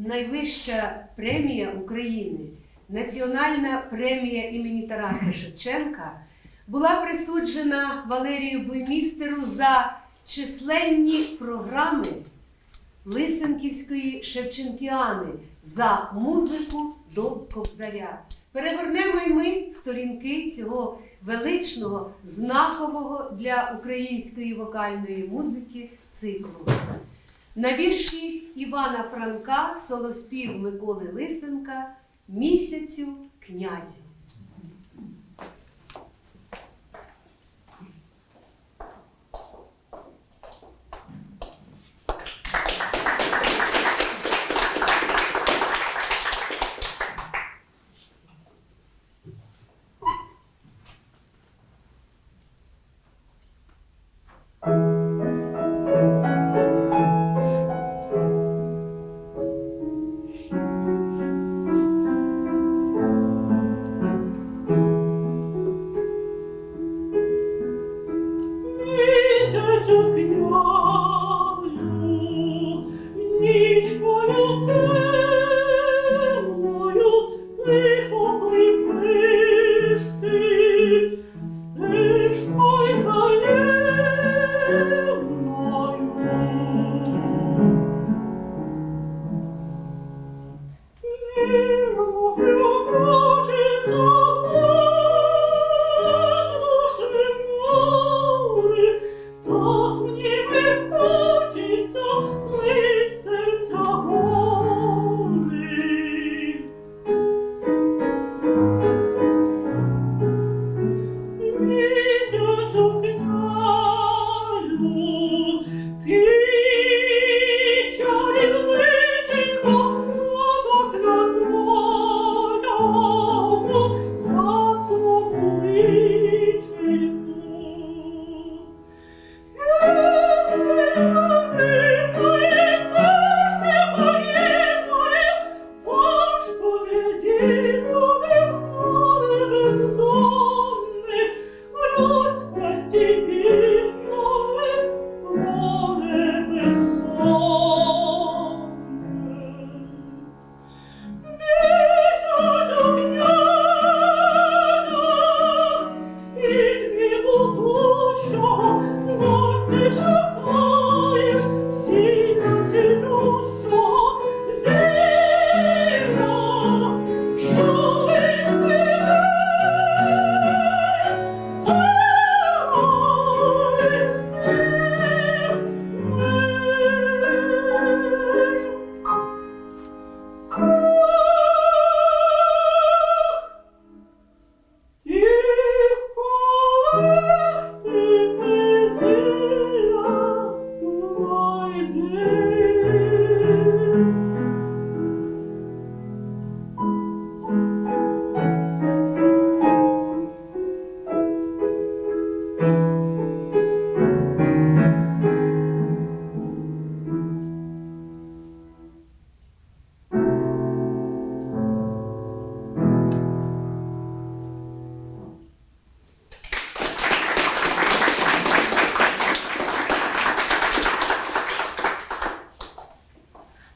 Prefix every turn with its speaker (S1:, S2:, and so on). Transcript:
S1: найвища премія України, Національна премія імені Тараса Шевченка, була присуджена Валерію Буймістеру за численні програми Лисенківської Шевченкіани за музику до Кобзаря. Перегорнемо й ми сторінки цього величного, знакового для української вокальної музики циклу. На вірші Івана Франка солоспів Миколи Лисенка Місяцю князю.
S2: Місяцю thank you